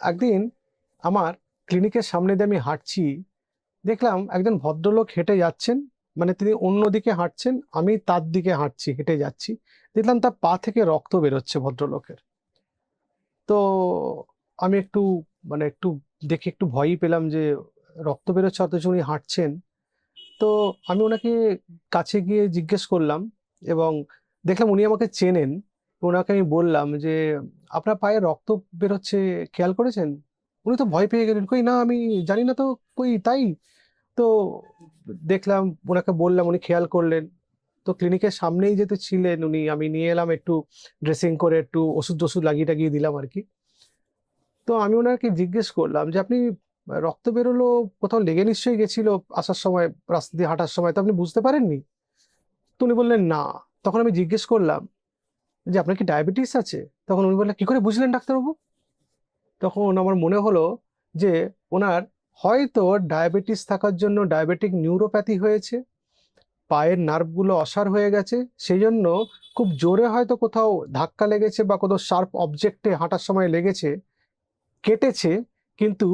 একদিন আমার ক্লিনিকের সামনে দিয়ে আমি হাঁটছি, দেখলাম একজন ভদ্রলোক হেঁটে যাচ্ছেন মানে তিনি অন্যদিকে হাঁটছেন, আমি তার দিকে হাঁটছি, হেঁটে যাচ্ছি। দেখলাম তার পা থেকে রক্ত বেরোচ্ছে ভদ্রলোকের। তো আমি একটু মানে একটু দেখে একটু ভয়ই পেলাম যে রক্ত বেরোচ্ছে, অথচ উনি হাঁটছেন। তো আমি ওনাকে কাছে গিয়ে জিজ্ঞেস করলাম এবং দেখলাম উনি আমাকে চেনেন। ওনাকে আমি বললাম যে, আপনার পায়ে রক্ত বেরোচ্ছে, খেয়াল করেছেন? উনি তো ভয় পেয়ে গেলেন, কই না, আমি জানি না তো, কই তাই? তো দেখলাম ওনাকে বললাম, উনি খেয়াল করলেন। তো ক্লিনিকের সামনেই যেহেতু ছিলেন উনি, আমি নিয়ে এলাম একটু ড্রেসিং করে, একটু ওষুধ টষুধ লাগিয়ে টাগিয়ে দিলাম আর কি। তো আমি ওনাকে জিজ্ঞেস করলাম যে, আপনি রক্ত বেরোলো, কোথাও লেগে নিশ্চয়ই গেছিল আসার সময়, রাস্তা দিয়ে হাঁটার সময়? তো আপনি বুঝতে পারেননি? তো উনি বললেন, না। তখন আমি জিজ্ঞেস করলাম যে আপনার কি ডায়াবেটিস আছে? তখন উনি বললেন, কি করে বুঝলেন ডাক্তারবাবু? তখন আমার মনে হলো যে ওনার হয়তো ডায়াবেটিস থাকার জন্য ডায়াবেটিক নিউরোপ্যাথি হয়েছে, পায়ের নার্ভগুলো অসার হয়ে গেছে সেই জন্য খুব জোরে হয়তো কোথাও ধাক্কা লেগেছে বা কোথাও শার্প অবজেক্টে হাঁটার সময় লেগেছে, কেটেছে, কিন্তু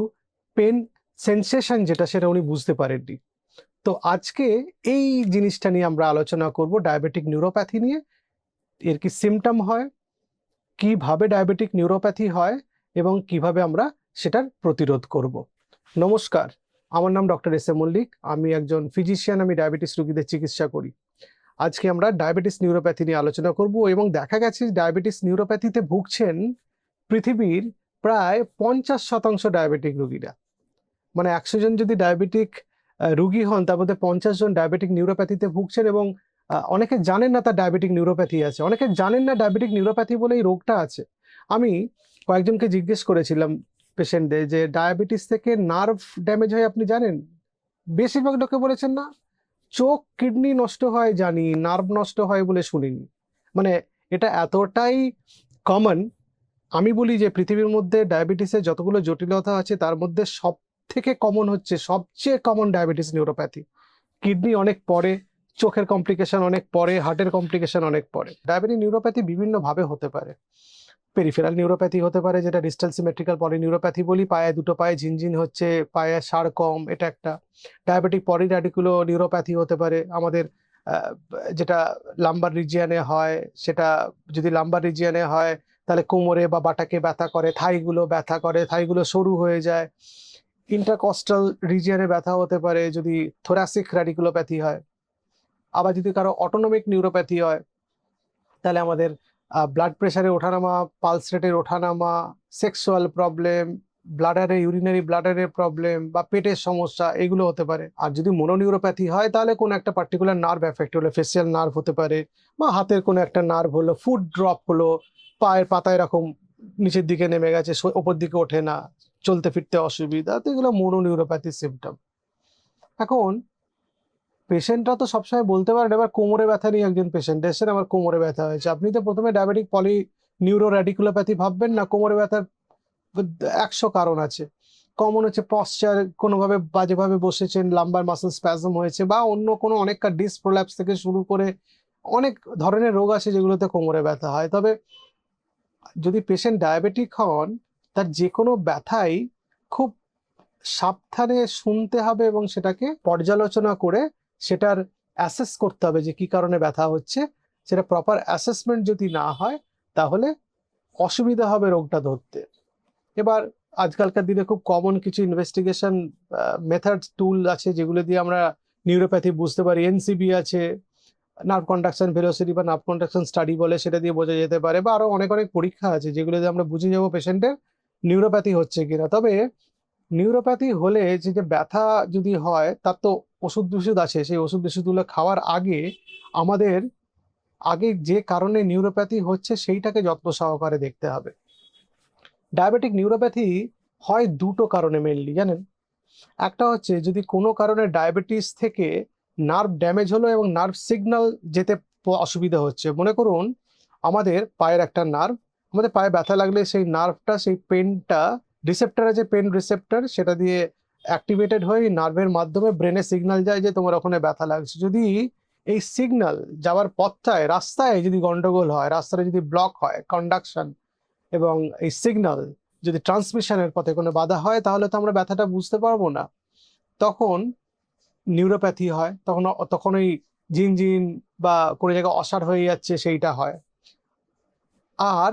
পেন সেন্সেশন যেটা সেটা উনি বুঝতে পারেননি। তো আজকে এই জিনিসটা নিয়ে আমরা আলোচনা করব ডায়াবেটিক নিউরোপ্যাথি নিয়ে। এর কি সিমটম হয়? কীভাবে ডায়াবেটিক নিউরোপ্যাথি হয়? এবং কীভাবে আমরা সেটার প্রতিরোধ করব? নমস্কার, আমার নাম ডক্টর এস এ মল্লিক। আমি একজন ফিজিশিয়ান আমি ডায়াবেটিস রোগীদের চিকিৎসা করি। আজকে আমরা ডায়াবেটিস নিউরোপ্যাথি নিয়ে আলোচনা করব এবং দেখা গেছে ডায়াবেটিস নিউরোপ্যাথিতে ভুগছেন পৃথিবীর প্রায় পঞ্চাশ শতাংশ ডায়াবেটিক রুগীরা। মানে একশো জন যদি ডায়াবেটিক রুগী হন, তার মধ্যে পঞ্চাশ জন ডায়াবেটিক নিউরোপ্যাথিতে ভুগছেন এবং অনেকে জানেন না তার ডায়াবেটিক নিউরোপ্যাথি আছে, অনেকে জানেন না ডায়াবেটিক নিউরোপ্যাথি বলে এই রোগটা আছে। আমি কয়েকজনকে জিজ্ঞেস করেছিলাম পেশেন্টদের যে ডায়াবেটিস থেকে নার্ভ ড্যামেজ হয় আপনি জানেন? বেশিরভাগ লোকে বলেছেন না, চোখ কিডনি নষ্ট হয় জানি নার্ভ নষ্ট হয় বলে শুনিনি। মানে এটা এতটাই কমন আমি বলি যে পৃথিবীর মধ্যে ডায়াবেটিসের যতগুলো জটিলতা আছে, তার মধ্যে সব থেকে কমন হচ্ছে সবচেয়ে কমন ডায়াবেটিস নিউরোপ্যাথি কিডনি অনেক পরে চোখের কমপ্লিকেশন অনেক পরে হার্টের কমপ্লিকেশন অনেক পরে। ডায়াবেটিক নিউরোপ্যাথি বিভিন্নভাবে হতে পারে। পেরিফেরাল নিউরোপ্যাথি হতে পারে, যেটা ডিস্টাল সিমেট্রিক্যাল পলিনিউরোপ্যাথি বলি, পায়ে দুটো পায়ে ঝিনঝিন হচ্ছে পায়ে সার কম, এটা একটা। ডায়াবেটিক পলিরাডিকুলো নিউরোপ্যাথি হতে পারে, আমাদের যেটা লাম্বার রিজিয়ানে হয়, সেটা যদি লাম্বার রিজিয়ানে হয়, তাহলে কোমরে বা বাটাকে ব্যথা করে, থাইগুলো ব্যথা করে, থাইগুলো সরু হয়ে যায়। ইন্টারকস্টাল রিজিয়ানে ব্যথা হতে পারে, যদি থোরাসিক র্যাডিকুলোপ্যাথি হয়। আবার যদি কারও অটোনমিক নিউরোপ্যাথি হয়, তাহলে আমাদের ব্লাড প্রেশারে ওঠানামা পালস রেটের ওঠানামা সেক্সুয়াল প্রবলেম ব্লাডারে ইউরিনারি ব্লাডারের প্রবলেম বা পেটের সমস্যা, এগুলো হতে পারে। আর যদি মনোনিউরোপ্যাথি হয়, তাহলে কোনো একটা পার্টিকুলার নার্ভ এফেক্ট হলো ফেসিয়াল নার্ভ হতে পারে বা হাতের কোনো একটা নার্ভ হলো ফুড ড্রপ হলো, পায়ের পাতা এরকম নিচের দিকে নেমে গেছে ওপর দিকে ওঠে না, চলতে ফিরতে অসুবিধা, তো এগুলো মনোনিউরোপ্যাথি সিমটম এখন পেশেন্টরা তো সবসময় বলতে পারেন এবার কোমরে ব্যথা নিয়ে একজন পেশেন্ট এসেছেন আমার কোমরে ব্যথা হয়েছে। আপনি তো প্রথমে ডায়াবেটিক পলি নিউরো র্যাডিকুলোপ্যাথি ভাববেন না, কোমরে ব্যথার একশো কারণ আছে। কমন হচ্ছে পশ্চার কোনোভাবে বাজেভাবে বসেছেন লাম্বার মাসেল স্প্যাজম হয়েছে, বা অন্য কোনো অনেক ডিস প্রোল্যাপস থেকে শুরু করে অনেক ধরনের রোগ আছে যেগুলোতে কোমরে ব্যথা হয়। তবে যদি পেশেন্ট ডায়াবেটিক হন, তার যে কোনো ব্যথাই খুব সাবধানে শুনতে হবে এবং সেটাকে পর্যালোচনা করে সেটার অ্যাসেস করতে হবে যে কি কারণে ব্যথা হচ্ছে। সেটা প্রপার অ্যাসেসমেন্ট যদি না হয়, তাহলে অসুবিধা হবে রোগটা ধরতে। এবার আজকালকার দিনে খুব কমন কিছু ইনভেস্টিগেশন মেথড টুল আছে যেগুলো দিয়ে আমরা নিউরোপ্যাথি বুঝতে পারি। এনসিবি আছে নার্ভ কন্ডাকশন ভেলোসিটি বা নার্ভ কন্ডাকশন স্টাডি বলে সেটা দিয়ে বোঝা যেতে পারে বা আরও অনেক অনেক পরীক্ষা আছে যেগুলো দিয়ে আমরা বুঝে যাব পেশেন্টের নিউরোপ্যাথি হচ্ছে কিনা। তবে নিউরোপ্যাথি হলে যে যে ব্যথা যদি হয়, তার তো ওষুধ ওষুধ আছে। সেই ওষুধ ওষুধগুলো খাওয়ার আগে আমাদের আগে যে কারণে নিউরোপ্যাথি হচ্ছে, সেইটাকে যত্ন সহকারে দেখতে হবে। ডায়াবেটিক নিউরোপ্যাথি হয় দুটো কারণে মেনলি জানেন? একটা হচ্ছে, যদি কোনো কারণে ডায়াবেটিস থেকে নার্ভ ড্যামেজ হলো এবং নার্ভ সিগন্যাল যেতে অসুবিধা হচ্ছে, মনে করুন আমাদের পায়ের একটা নার্ভ আমাদের পায়ে ব্যথা লাগলে সেই নার্ভটা সেই পেনটা রিসেপ্টার আছে পেন রিসেপ্টার সেটা দিয়ে অ্যাক্টিভেটেড হয়ে নার্ভের মাধ্যমে ব্রেনে সিগনাল যায় যে তোমার ওখানে ব্যথা লাগছে। যদি এই সিগনাল যাওয়ার পথটায়, রাস্তায় যদি গন্ডগোল হয় রাস্তায় যদি ব্লক হয় কন্ডাকশন এবং এই সিগনাল যদি ট্রান্সমিশনের পথে কোনো বাধা হয়, তাহলে তো আমরা ব্যথাটা বুঝতে পারব না। তখন নিউরোপ্যাথি হয়, তখন তখন ওই ঝিনঝিন বা কোনো জায়গায় অসাড় হয়ে যাচ্ছে, সেইটা হয়। আর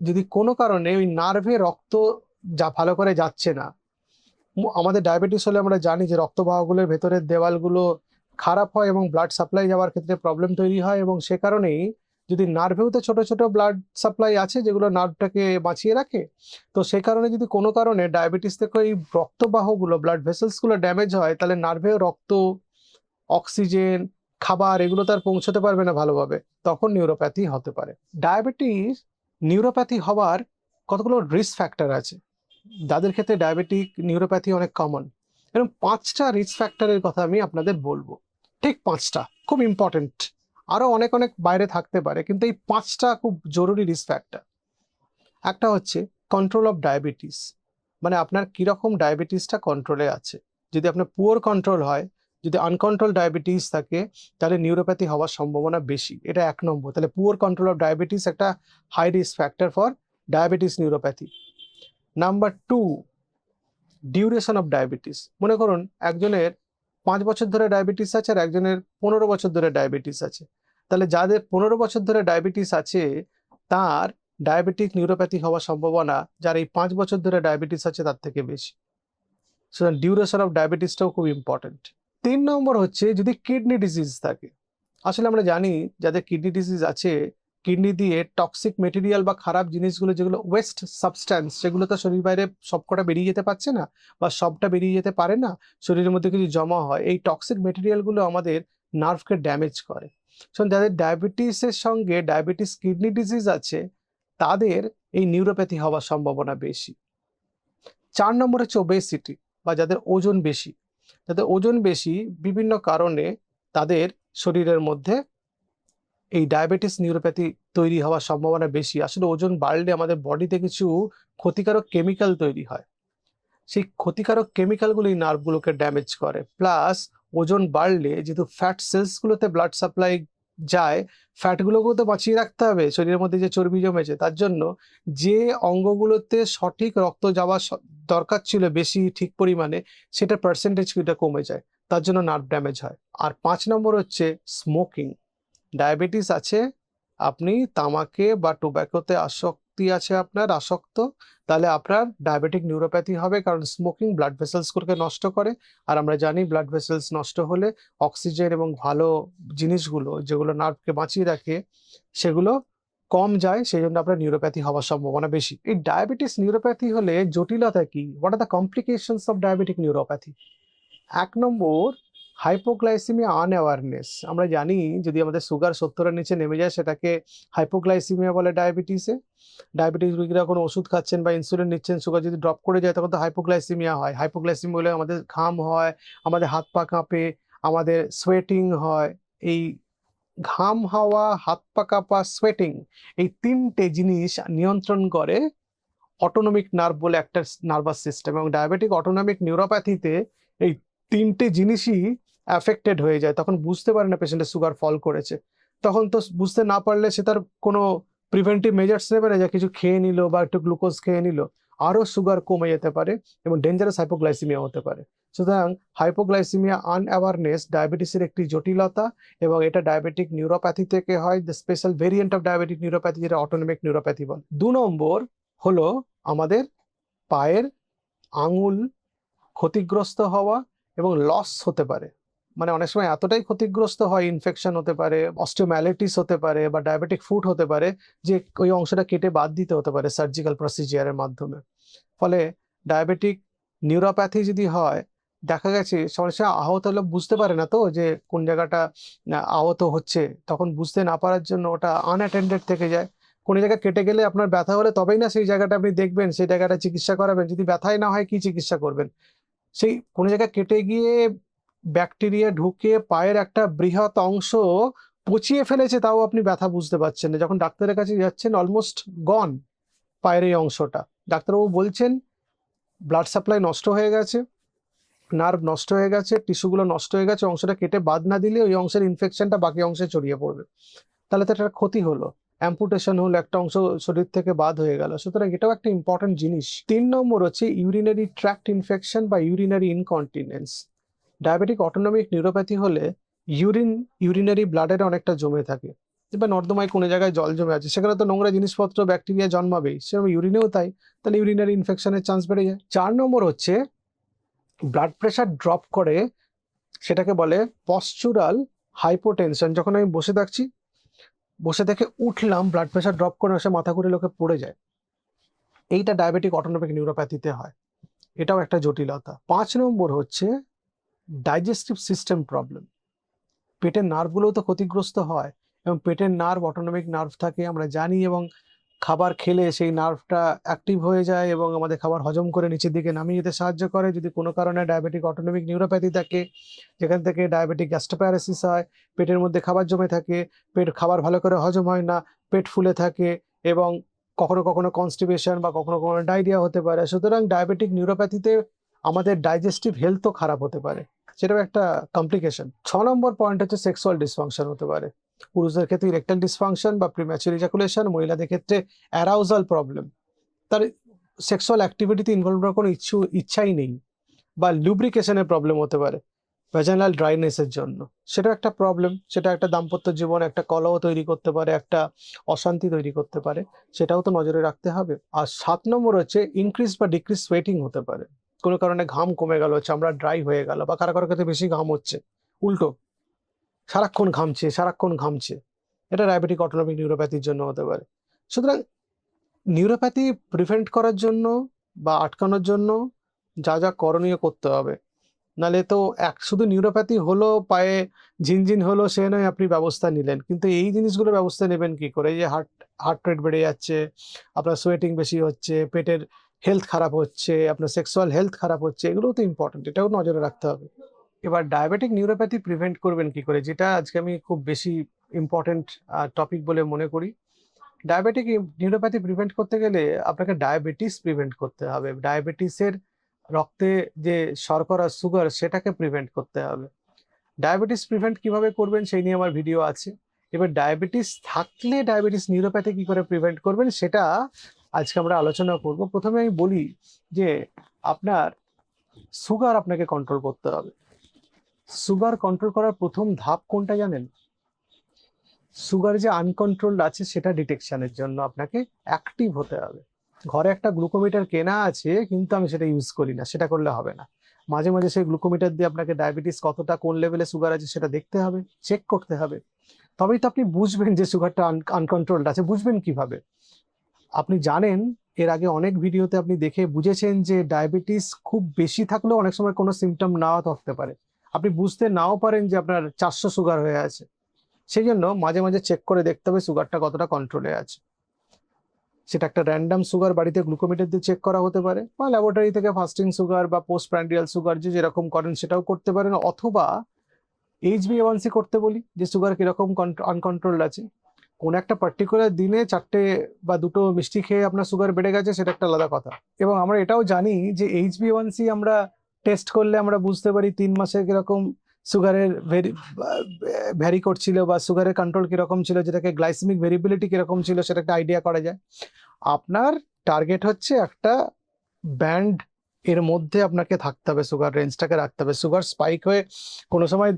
যদি কোনো কারণে ওই নার্ভে রক্ত যা ভালো করে যাচ্ছে না। আমাদের ডায়াবেটিস হলে আমরা জানি যে রক্তবাহগুলোর ভেতরের দেওয়ালগুলো খারাপ হয় এবং ব্লাড সাপ্লাই যাওয়ার ক্ষেত্রে প্রবলেম তৈরি হয় এবং সে কারণেই যদি নার্ভেও তো ছোট ছোট ব্লাড সাপ্লাই আছে যেগুলো নার্ভটাকে বাঁচিয়ে রাখে, তো সে কারণে যদি কোনো কারণে ডায়াবেটিস থেকে এই রক্তবাহগুলো ব্লাড ভেসেলসগুলো ড্যামেজ হয়, তাহলে নার্ভেও রক্ত অক্সিজেন খাবার এগুলো তার পৌঁছতে পারবে না ভালোভাবে। তখন নিউরোপ্যাথি হতে পারে। ডায়াবেটিস নিউরোপ্যাথি হওয়ার কতগুলো রিস্ক ফ্যাক্টর আছে? যাদের ক্ষেত্রে ডায়াবেটিক নিউরোপ্যাথি অনেক কমন এরকম পাঁচটা রিস্ক ফ্যাক্টরের কথা আমি আপনাদের বলব। ঠিক পাঁচটা, খুব ইম্পর্টেন্ট আরও অনেক অনেক বাইরে থাকতে পারে, কিন্তু এই পাঁচটা খুব জরুরি রিস্ক ফ্যাক্টর একটা হচ্ছে কন্ট্রোল অফ ডায়াবেটিস মানে আপনার কীরকম ডায়াবেটিসটা কন্ট্রোলে আছে। যদি আপনার পুয়ার কন্ট্রোল হয়, যদি আনকন্ট্রোল ডায়াবেটিস থাকে, তাহলে নিউরোপ্যাথি হওয়ার সম্ভাবনা বেশি। এটা এক নম্বর। তাহলে পুয়ার কন্ট্রোল অফ ডায়াবেটিস একটা high risk factor for diabetes neuropathy number two duration of diabetes মনে করুন, একজনের পাঁচ বছর ধরে ডায়াবেটিস আছে আর একজনের পনেরো বছর ধরে ডায়াবেটিস আছে। তাহলে যাদের পনেরো বছর ধরে ডায়াবেটিস আছে, তার ডায়াবেটিক নিউরোপ্যাথি হওয়ার সম্ভাবনা, যার এই পাঁচ বছর ধরে ডায়াবেটিস আছে, তার থেকে বেশি। সুতরাং ডিউরেশন অফ ডায়াবেটিসটাও খুব ইম্পর্টেন্ট তিন নম্বর হচ্ছে, যদি কিডনি ডিজিজ থাকে, আসলে আমরা জানি যাদের কিডনি ডিজিজ আছে কিডনি দিয়ে টক্সিক মেটেরিয়াল বা খারাপ জিনিসগুলো, যেগুলো ওয়েস্ট সাবস্ট্যান্স সেগুলো তো শরীর বাইরে সবকটা বেরিয়ে যেতে পারছে না বা সবটা বেরিয়ে যেতে পারে না, শরীরের মধ্যে কিছু জমা হয়, এই টক্সিক মেটেরিয়ালগুলো আমাদের নার্ভকে ড্যামেজ করে। শোন যাদের ডায়াবেটিসের সঙ্গে ডায়াবেটিস কিডনি ডিজিজ আছে, তাদের এই নিউরোপ্যাথি হওয়ার সম্ভাবনা বেশি। চার নম্বর হচ্ছে ওবেসিটি বা যাদের ওজন বেশি। যাদের ওজন বেশি, বিভিন্ন কারণে তাদের শরীরের মধ্যে এই ডায়াবেটিস নিউরোপ্যাথি তৈরি হওয়ার সম্ভাবনা বেশি। আসলে ওজন বাড়লে আমাদের বডিতে কিছু ক্ষতিকারক কেমিক্যাল তৈরি হয়। সেই ক্ষতিকারক কেমিক্যালগুলো নার্ভগুলোকে ড্যামেজ করে। প্লাস ওজন বাড়লে যেহেতু ফ্যাট সেলসগুলোতে ব্লাড সাপ্লাই যায় ফ্যাটগুলোকেও তো বাঁচিয়ে রাখতে হবে, শরীরের মধ্যে যে চর্বি জমেছে, তার জন্য যে অঙ্গগুলোতে সঠিক রক্ত যাওয়া দরকার ছিল বেশি ঠিক পরিমাণে সেটা পার্সেন্টেজ কিছুটা কমে যায়। তার জন্য নার্ভ ড্যামেজ হয়। আর পাঁচ নম্বর হচ্ছে স্মোকিং ডায়াবেটিস আছে, আপনি তামাকে বা টোব্যাকোতে আসক্তি আছে আপনার, আসক্ত, তাহলে আপনার ডায়াবেটিক নিউরোপ্যাথি হবে কারণ স্মোকিং ব্লাড ভেসেলসগুলোকে নষ্ট করে। আর আমরা জানি ব্লাড ভেসেলস নষ্ট হলে অক্সিজেন এবং ভালো জিনিসগুলো, যেগুলো নার্ভকে বাঁচিয়ে রাখে, সেগুলো কম যায় সেই জন্য আপনার নিউরোপ্যাথি হওয়ার সম্ভাবনা বেশি। এই ডায়াবেটিস নিউরোপ্যাথি হলে জটিলতা কি? What are the complications of diabetic neuropathy এক নম্বর হাইপোগ্লাইসিমিয়া আনঅ্যাওয়ারনেস আমরা জানি যদি আমাদের সুগার সত্তরের নিচে নেমে যায়, সেটাকে হাইপোগ্লাইসিমিয়া বলে ডায়াবেটিসে। ডায়াবেটিস রোগীরা কোনো ওষুধ খাচ্ছেন বা ইনসুলিন নিচ্ছেন, সুগার যদি ড্রপ করে যায়, তখন তো হাইপোগ্লাইসিমিয়া হয়। হাইপোগ্লাইসিমিয়া হলে আমাদের ঘাম হয়, আমাদের হাত পা কাঁপে, আমাদের সোয়েটিং হয়। এই ঘাম হাওয়া, হাত পা কাঁপা সোয়েটিং এই তিনটে জিনিস নিয়ন্ত্রণ করে অটোনমিক নার্ভ বলে একটা নার্ভাস সিস্টেম এবং ডায়াবেটিক অটোনমিক নিউরোপ্যাথিতে এই তিনটে জিনিসই অ্যাফেক্টেড হয়ে যায়, তখন বুঝতে পারে না পেশেন্টের সুগার ফল করেছে। তখন তো বুঝতে না পারলে সে তার কোনো প্রিভেন্টিভ মেজার্স নেবে না, যা কিছু খেয়ে নিল বা একটু গ্লুকোজ খেয়ে নিল, আরও সুগার কমে যেতে পারে এবং ডেঞ্জারাস হাইপোগ্লাইসিমিয়া হতে পারে। সুতরাং হাইপোগ্লাইসিমিয়া আনঅ্যাওয়ারনেস ডায়াবেটিসের একটি জটিলতা এবং এটা ডায়াবেটিক নিউরোপ্যাথি থেকে হয় the special variant of diabetic neuropathy যেটা অটোনমিক নিউরোপ্যাথি বলে। দু নম্বর হলো আমাদের পায়ের আঙুল ক্ষতিগ্রস্ত হওয়া এবং লস হতে পারে। মানে অনেক সময় এতটাই ক্ষতিগ্রস্ত হয় ইনফেকশন হতে পারে অস্টিওম্যালিটিস হতে পারে বা ডায়াবেটিক ফুড হতে পারে যে ওই অংশটা কেটে বাদ দিতে হতে পারে সার্জিক্যাল প্রসিজিয়ারের মাধ্যমে। ফলে ডায়াবেটিক নিউরোপ্যাথি যদি হয়, দেখা গেছে সমস্যা আহত হলে বুঝতে পারে না তো যে কোন জায়গাটা আহত হচ্ছে। তখন বুঝতে না পারার জন্য ওটা আনঅ্যাটেন্ডেড থেকে যায়। কোনো জায়গা কেটে গেলে আপনার ব্যথা হলে তবেই না সেই জায়গাটা আপনি দেখবেন, সেই জায়গাটা চিকিৎসা করাবেন। যদি ব্যথাই না হয় কি চিকিৎসা করবেন? সেই কোনো জায়গা কেটে গিয়ে ব্যাকটেরিয়া ঢুকে পায়ের একটা বৃহৎ অংশ পচিয়ে ফেলেছে, তাও আপনি ব্যথা বুঝতে পারছেন না। যখন ডাক্তারের কাছে যাচ্ছেন অলমোস্ট গন পায়ের এই অংশটা। ডাক্তারবাবু বলছেন ব্লাড সাপ্লাই নষ্ট হয়ে গেছে নার্ভ নষ্ট হয়ে গেছে টিস্যুগুলো নষ্ট হয়ে গেছে, অংশটা কেটে বাদ না দিলে ওই অংশের ইনফেকশনটা বাকি অংশে ছড়িয়ে পড়বে। তাহলে তো একটা ক্ষতি হলো। অ্যাম্পুটেশন হলো, একটা অংশ শরীর থেকে বাদ হয়ে গেল। সুতরাং এটাও একটা ইম্পর্টেন্ট জিনিস। তিন নম্বর হচ্ছে ইউরিনারি ট্র্যাক্ট ইনফেকশন বা urinary incontinence diabetic autonomic neuropathy হলে ইউরিন, ইউরিনারি ব্লাডের অনেকটা জমে থাকে। বা নর্দমায় কোনো জায়গায় জল জমে আছে, সেখানে তো নোংরা জিনিসপত্র, ব্যাকটেরিয়া জন্মাবেই। সেরকম ইউরিনেও তাই, তাহলে ইউরিনারি ইনফেকশনের চান্স বেড়ে যায়। চার নম্বর হচ্ছে ব্লাড প্রেশার ড্রপ করে, সেটাকে বলে পশ্চুরাল হাইপোটেনশন যখন আমি বসে থাকছি, বসে থেকে উঠলাম ব্লাড প্রেশার ড্রপ করে এসে মাথা ঘুরে লোকে পড়ে যায়। এইটা ডায়াবেটিক অটোনমিক নিউরোপ্যাথিতে হয়। এটাও একটা জটিলতা। পাঁচ নম্বর হচ্ছে ডাইজেস্টিভ সিস্টেম প্রবলেম পেটের নার্ভগুলোও তো ক্ষতিগ্রস্ত হয় এবং পেটের নার্ভ অটোনমিক নার্ভ থাকে, আমরা জানি এবং খাবার খেলে সেই নার্ভটা অ্যাক্টিভ হয়ে যায় এবং আমাদের খাবার হজম করে নিচের দিকে নামিয়ে যেতে সাহায্য করে। যদি কোনো কারণে ডায়াবেটিক অটোনমিক নিউরোপ্যাথি থাকে, যেখান থেকে ডায়াবেটিক গ্যাস্ট্রোপ্যারাসিস হয়, পেটের মধ্যে খাবার জমে থাকে, পেট খাবার ভালো করে হজম হয় না, পেট ফুলে থাকে এবং কখনো কখনো কনস্টিপেশন বা কখনো কখনো ডায়রিয়া হতে পারে। সুতরাং ডায়াবেটিক নিউরোপ্যাথিতে আমাদের ডাইজেস্টিভ হেলথও খারাপ হতে পারে। সেটাও একটা কমপ্লিকেশন ছ নম্বর পয়েন্ট হচ্ছে সেক্সুয়াল ডিসফাংশন হতে পারে। পুরুষদের ক্ষেত্রে ইরেকটাইল ডিসফাংশন বা প্রিম্যাচুর ইজাকুলেশন মহিলাদের ক্ষেত্রে অ্যারাউজাল প্রবলেম তার সেক্সুয়াল অ্যাক্টিভিটিতে ইনভলভ করার কোনো ইচ্ছু, ইচ্ছাই নেই বা লুব্রিকেশনের প্রবলেম হতে পারে ভ্যাজাইনাল ড্রাইনেসের জন্য। সেটা একটা প্রবলেম সেটা একটা দাম্পত্য জীবন একটা কলহ তৈরি করতে পারে, একটা অশান্তি তৈরি করতে পারে। সেটাও তো নজরে রাখতে হবে। আর সাত নম্বর হচ্ছে ইনক্রিজ বা ডিক্রিজ সোয়েটিং হতে পারে। কোনো কারণে ঘাম কমে গেল, চামড়া ড্রাই হয়ে গেল, বা কারও কারও ক্ষেত্রে বেশি ঘাম হচ্ছে। উল্টো, সারাক্ষণ ঘামছে সারাক্ষণ ঘামছে। এটা ডায়াবেটিক অটোনমিক নিউরোপ্যাথির জন্য হতে পারে। সুতরাং নিউরোপ্যাথি প্রিভেন্ট করার জন্য বা আটকানোর জন্য যা যা করণীয় করতে হবে। নালে তো এক, শুধু নিউরোপ্যাথি হলো, পায়ে ঝিনঝিন হলো, সে নয়, আপনি ব্যবস্থা নিলেন। কিন্তু এই জিনিসগুলো ব্যবস্থা নেবেন কি করে? যে হার্ট হার্ট রেট বেড়ে যাচ্ছে, আপনার সোয়েটিং বেশি হচ্ছে, পেটের হেলথ খারাপ হচ্ছে, আপনার সেক্সুয়াল হেলথ খারাপ হচ্ছে, এগুলোও তো ইম্পর্টেন্ট এটাও নজরে রাখতে হবে। এবার ডায়াবেটিক নিউরোপ্যাথি প্রিভেন্ট করবেন কি করে? যেটা আজকে আমি খুব বেশি ইম্পর্টেন্ট টপিক বলে মনে করি। ডায়াবেটিক নিউরোপ্যাথি প্রিভেন্ট করতে গেলে আপনাকে ডায়াবেটিস প্রিভেন্ট করতে হবে। ডায়াবেটিসের রক্তে যে শর্করা সুগার সেটাকে প্রিভেন্ট করতে হবে। ডায়াবেটিস প্রিভেন্ট কীভাবে করবেন সেই নিয়ে আমার ভিডিও আছে। এবার ডায়াবেটিস থাকলে ডায়াবেটিস নিউরোপ্যাথি কি করে প্রিভেন্ট করবেন? সেটা আজকে আমরা আলোচনা করব। প্রথমে আমি বলি যে আপনার সুগার আপনাকে কন্ট্রোল করতে হবে। সুগার কন্ট্রোল করার প্রথম ধাপ কোনটা জানেন? সুগার যে আনকন্ট্রোলড আছে সেটা ডিটেকশনের জন্য আপনাকে অ্যাক্টিভ হতে হবে। ঘরে একটা গ্লুকোমিটার কেনা আছে, কিন্তু আমি সেটা ইউজ করি না, সেটা করলে হবে না। মাঝে মাঝে সেই গ্লুকোমিটার দিয়ে আপনাকে ডায়াবেটিস কতটা, কোন লেভেলে সুগার আছে সেটা দেখতে হবে চেক করতে হবে। তবেই তো আপনি বুঝবেন যে সুগারটা আনকন্ট্রোলড আছে, বুঝবেন কীভাবে? আপনি জানেন, এর আগে অনেক ভিডিওতে আপনি দেখে বুঝেছেন যে ডায়াবেটিস খুব বেশি থাকলেও অনেক সময় কোনো সিমটম নাও থাকতে পারে। আপনি বুঝতে নাও পারেন যে আপনার চারশো সুগার হয়ে আছে। সেই জন্য মাঝে মাঝে চেক করে দেখতে হবে সুগারটা কতটা কন্ট্রোলে আছে। সেটা একটা র্যান্ডাম সুগার বাড়িতে গ্লুকোমিটার দিয়ে চেক করা হতে পারে বা ল্যাবরেটরি থেকে ফাস্টিং সুগার বা পোস্ট প্র্যান্ডিয়াল সুগার যে যেরকম করেন সেটাও করতে পারেন। অথবা এইচ বি এওয়ানসি করতে বলি, যে সুগার কীরকম আনকন্ট্রোল আছে। কোন একটা পার্টিকুলার দিনে চারটে বা দুটো মিষ্টি খেয়ে আপনার সুগার বেড়ে গেছে, সেটা একটা আলাদা কথা। এবং আমরা এটাও জানি যে এইচ বি ওয়ানসি আমরা টেস্ট করলে আমরা বুঝতে পারি তিন মাসে কীরকম সুগারের ভেরি ভ্যারি করছিল বা সুগারের কন্ট্রোল কীরকম ছিল, যেটাকে গ্লাইসেমিক ভেরিবিলিটি কীরকম ছিল, সেটা একটা আইডিয়া করা যায়। আপনার টার্গেট হচ্ছে একটা ব্যান্ড এর মধ্যে আপনাকে থাকতে হবে সুগার রেঞ্জটাকে রাখতে হবে। সুগার স্পাইক হয়ে কোনো সময়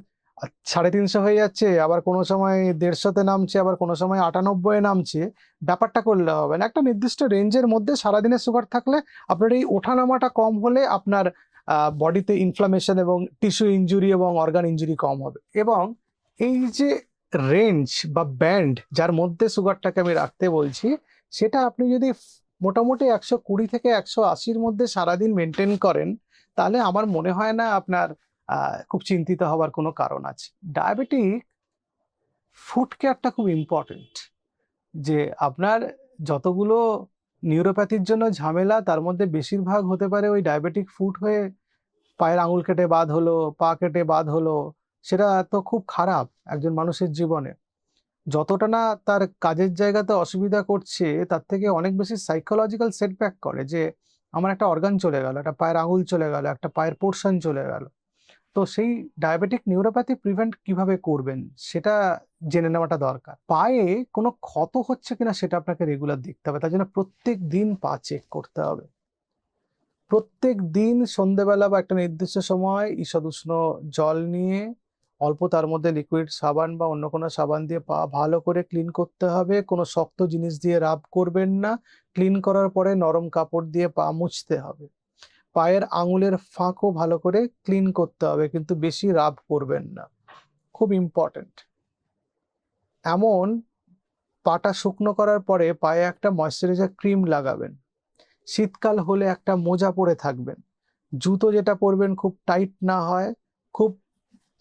সাড়ে তিনশো হয়ে যাচ্ছে, আবার কোনো সময় দেড়শোতে নামছে, আবার কোনো সময় আটানব্বই নামছে, ব্যাপারটা করলে হবে না। একটা নির্দিষ্ট রেঞ্জের মধ্যে সারাদিনের সুগার থাকলে আপনার এই ওঠানামাটা কম হলে আপনার বডিতে ইনফ্লামেশন এবং টিস্যু ইঞ্জুরি এবং অর্গান ইঞ্জুরি কম হবে। এবং এই যে রেঞ্জ বা ব্যান্ড যার মধ্যে সুগারটাকে আমি রাখতে বলছি, সেটা আপনি যদি মোটামুটি একশো কুড়ি থেকে একশো আশির মধ্যে সারাদিন মেনটেন করেন, তাহলে আমার মনে হয় না আপনার খুব চিন্তিত হওয়ার কোনো কারণ আছে। ডায়াবেটিক ফুড কেয়ারটা খুব ইম্পর্টেন্ট যে আপনার যতগুলো নিউরোপ্যাথির জন্য ঝামেলা, তার মধ্যে বেশিরভাগ হতে পারে ওই ডায়াবেটিক ফুড হয়ে পায়ের আঙুল কেটে বাদ হলো, পা কেটে বাদ হলো, সেটা তো খুব খারাপ একজন মানুষের জীবনে। যতটা না তার কাজের জায়গাতে অসুবিধা করছে, তার থেকে অনেক বেশি সাইকোলজিক্যাল সেটব্যাক করে যে, আমার একটা অর্গান চলে গেল, একটা পায়ের আঙুল চলে গেল, একটা পায়ের পোর্শন চলে গেল। তো সেই ডায়াবেটিক নিউরোপ্যাথি প্রিভেন্ট কীভাবে করবেন সেটা জেনে নেওয়াটা দরকার। পায়ে কোনো ক্ষত হচ্ছে কিনা সেটা আপনাকে রেগুলার দেখতে হবে, তার জন্য প্রত্যেক দিন পা চেক করতে হবে। প্রত্যেক দিন সন্ধেবেলা বা একটা নির্দিষ্ট সময় ঈষদুষ্ণ জল নিয়ে অল্প তার মধ্যে লিকুইড সাবান বা অন্য কোনো সাবান দিয়ে পা ভালো করে ক্লিন করতে হবে, কোনো শক্ত জিনিস দিয়ে রাব করবেন না। ক্লিন করার পরে নরম কাপড় দিয়ে পা মুছতে হবে। পায়ের আঙুলের ফাঁকও ভালো করে ক্লিন করতে হবে, কিন্তু বেশি রাব করবেন না। খুব ইম্পর্ট্যান্ট এমন পাটা শুকনো করার পরে পায়ে একটা ময়শ্চারাইজার ক্রিম লাগাবেন। শীতকাল হলে একটা মোজা পরে থাকবেন। জুতো যেটা পরবেন খুব টাইট না হয়, খুব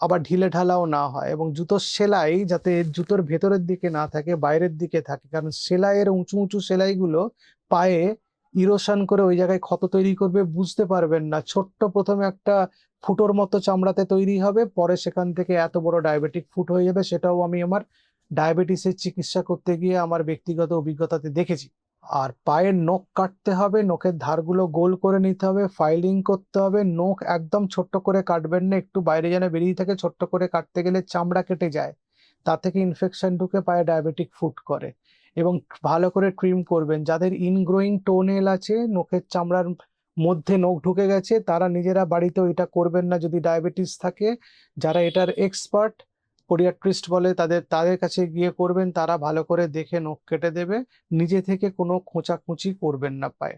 আবার ঢিলে ঢালাও না হয় এবং জুতোর সেলাই যাতে জুতোর ভেতরের দিকে না থাকে, বাইরের দিকে থাকে, কারণ সেলাইয়ের উঁচু উঁচু সেলাইগুলো পায়ে ইরোশন করে ওই জায়গায় ক্ষত তৈরি করবে, বুঝতে পারবেন না। ছোট্ট প্রথমে একটা ফুটোর মতো চামড়াতে তৈরি হবে, পরে সেখান থেকে এত বড় ডায়াবেটিক ফুট হয়ে যাবে, সেটাও আমি আমার ডায়াবেটিসের চিকিৎসা করতে গিয়ে আমার ব্যক্তিগত অভিজ্ঞতাতে দেখেছি। আর পায়ের নখ কাটতে হবে, নখের ধারগুলো গোল করে নিতে হবে ফাইলিং করতে হবে, নখ একদম ছোট্ট করে কাটবেন না, একটু বাইরে যেন বেরিয়ে থাকে, ছোট্ট করে কাটতে গেলে চামড়া কেটে যায়। তা থেকে ইনফেকশন ঢুকে পায়ে ডায়াবেটিক ফুট করে। এবং ভালো করে ট্রিম করবেন। যাদের ইনগ্রোয়িং টোনেল আছে, নখের চামড়ার মধ্যে নখ ঢুকে গেছে, তারা নিজেরা বাড়িতেও এটা করবেন না যদি ডায়াবেটিস থাকে। যারা এটার এক্সপার্ট পোডিয়াট্রিস্ট বলে, তাদের তাদের কাছে গিয়ে করবেন, তারা ভালো করে দেখে নখ কেটে দেবে। নিজে থেকে কোনো খোঁচাখুচি করবেন না পায়ে।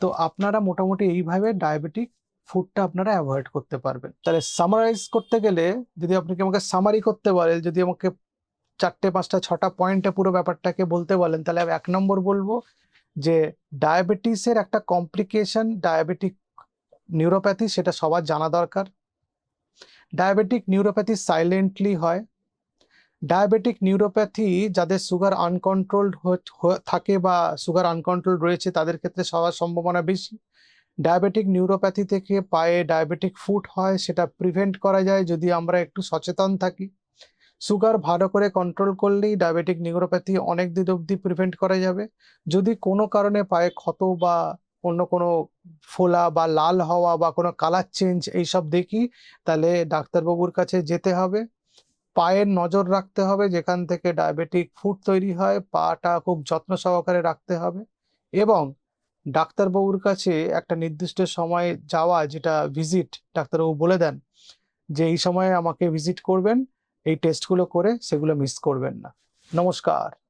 তো আপনারা মোটামুটি এইভাবে ডায়াবেটিক ফুডটা আপনারা অ্যাভয়েড করতে পারবেন। তাহলে সামারাইজ করতে গেলে যদি আপনি কি আমাকে সামারি করতে বলেন, যদি আমাকে চারটে, পাঁচটা, ছটা পয়েন্টে পুরো ব্যাপারটাকে বলতে বলেন, তাহলে আমি এক নম্বর বলব যে ডায়াবেটিসের একটা কমপ্লিকেশন ডায়াবেটিক নিউরোপ্যাথি, সেটা সবার জানা দরকার। ডায়াবেটিক নিউরোপ্যাথি সাইলেন্টলি হয়। ডায়াবেটিক নিউরোপ্যাথি যাদের সুগার আনকন্ট্রোলড থাকে বা সুগার আনকন্ট্রোল রয়েছে, তাদের ক্ষেত্রে সবার সম্ভাবনা বেশি। ডায়াবেটিক নিউরোপ্যাথি থেকে পায়ে ডায়াবেটিক ফুট হয়, সেটা প্রিভেন্ট করা যায় যদি আমরা একটু সচেতন থাকি। সুগার ভালো করে কন্ট্রোল করলেই ডায়াবেটিক নিউরোপ্যাথি অনেক দিন অবধি প্রিভেন্ট করা যাবে। যদি কোনো কারণে পায়ে ক্ষত বা অন্য কোনো ফোলা বা লাল হওয়া বা কোনো কালার চেঞ্জ এইসব দেখি, তাহলে ডাক্তারবাবুর কাছে যেতে হবে। পায়ের নজর রাখতে হবে, যেখান থেকে ডায়াবেটিক ফুড তৈরি হয়, পাটা খুব যত্ন সহকারে রাখতে হবে। এবং ডাক্তারবাবুর কাছে একটা নির্দিষ্ট সময় যাওয়া, যেটা ভিজিট ডাক্তারবাবু বলে দেন যে এই সময়ে আমাকে ভিজিট করবেন। এই টেস্টগুলো করে সেগুলো মিস করবেন না। নমস্কার।